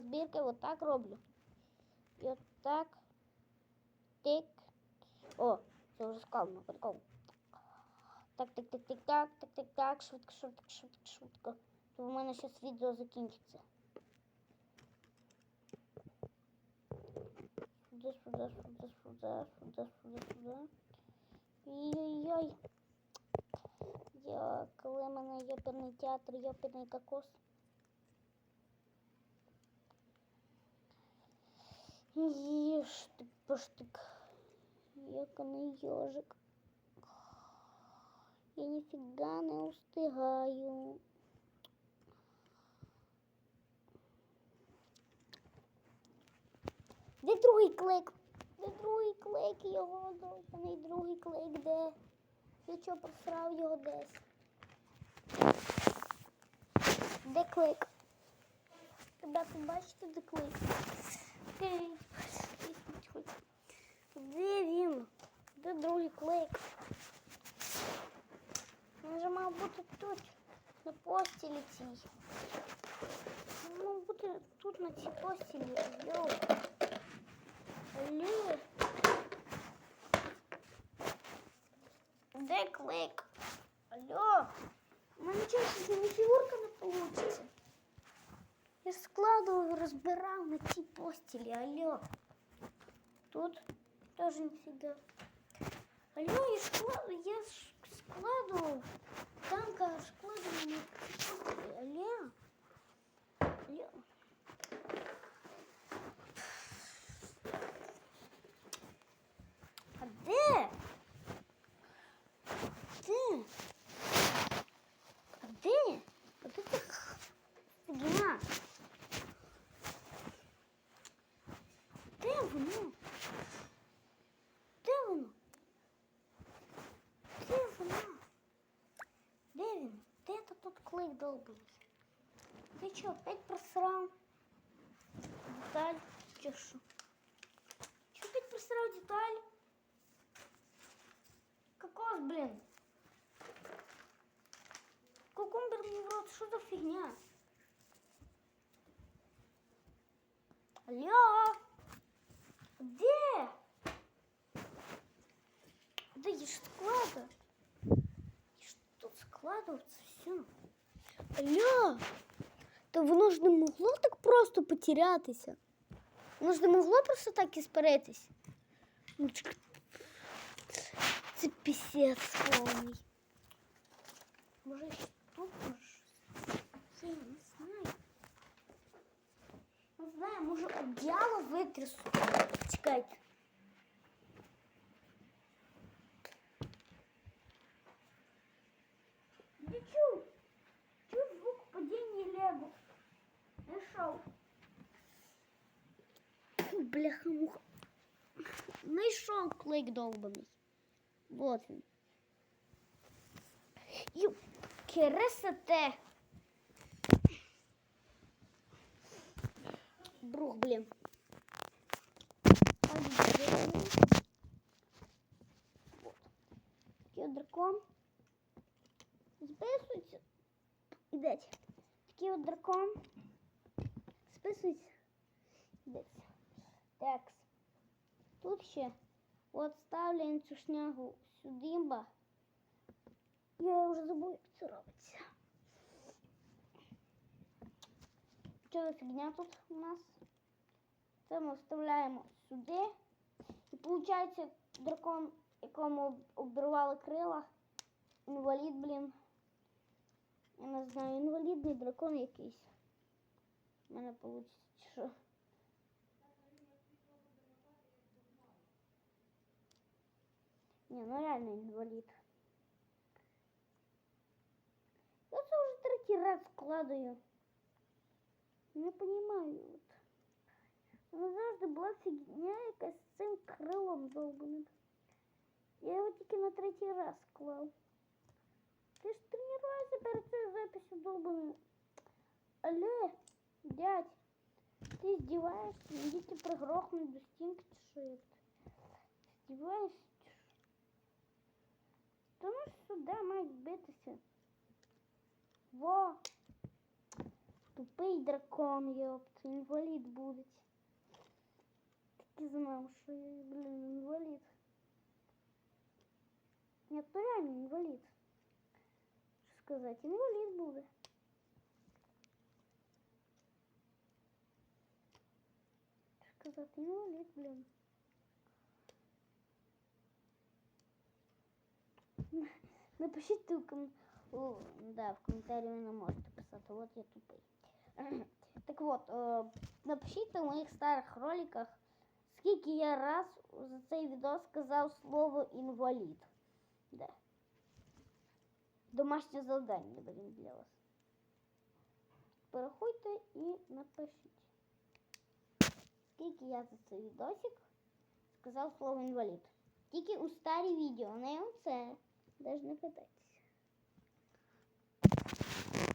розбірки, отак роблю. І отак. Тик. О, це вже сказано, прикол. Так, так, так, так, так, так, так, так, швидко, швидко, швидко, швидко. То в мене зараз відео закінчиться. Сюди, сюди, сюди, сюди, сюди, сюди, сюди. Ой-ой-ой. Я, коли в мене йоперний театр, йоперний кокос. Їж ти поштик. Яканий йожик. Я ніфіга не устигаю. Де другий клик? Де другий клик його довбаний другий клик, де? Я чого просрав його десь? Де клик? Ребята, бачите, де клик? Ей, тихо. Де він? Де другий клик? Він же мав бути тут, на постілі цій. Він мав бути тут на цій постілі. Йоу. Алло. Де клик? Алло. У мене часу ні фігурка не вийде. Я ж складував, розбирав на цій постілі. Алло. Тут теж ніфіга. Алло, я складываю, я ж складывал. Там как складывал на цій постілі. Алло. Алло. Долбаний? Ти чо, опять просрав? Деталь? Що? Чо опять просрав деталь? Кокос, блин. Кукумбер мне в рот, что за фигня? Алло? Где? Да я ж ж тут складываться все. Алло? То воно ж не могло так просто потерятися. Воно ж не могло просто так і сперетись. Ну, чек- Це пісець повний. Може, ще тут може. щось? Я не знаю. Не знаю, може одіяло витрясу. Чекайте. знайшов. Бляха муха. Знайшов клейк довбаний. Вот он. І красоте. Брух, блін. Кедраком. И дать. Такий вот дракон. Ідеться. Текс. Тут ще от ставляємо цю шнягу сюди. ба. Я вже забув, як це робиться. За фігня тут у нас? Це ми вставляємо сюди. І виходить дракон, якому обірвали крила. Інвалід, блін. Я не знаю, інвалідний дракон якийсь. У мене вийде, що. Ні, ну реально інвалід. Я це вже третій раз складаю. Не розумію. От. Ну, завжди була фігня якась з цим крилом довбаним. Я його тільки на третій раз склав. Ти ж тренувайся перед цією записью довбаною. Але, дядь, ти здіваєшся? Діти пригрохнуть до стінки чи що як ти? Здіваєшся? чи що? Та ну ж сюди мають битися. Во! Тупий дракон, йопт, інвалід буде. Так і знав, що я, блін, інвалід. Ні, то реально інвалід. Що сказати, інвалід буде. Що сказати, інвалід, блін. Напишіть у, ком... у, да, в коментарі ви не можете писати, от я тупий. Так от, е, напишіть у моїх старих роликах, скільки я раз за цей відео сказав слово інвалід. Да. Домашнє завдання, блін, для вас. Порахуйте і напишіть. Скільки я за цей відосик сказав слово інвалід. Тільки у старі відео, не оце. Даже не питайтеся.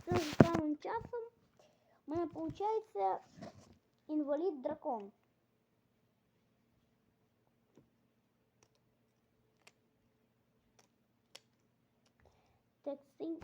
Тим же самим часом у мене виходить інвалід дракон. Так, цей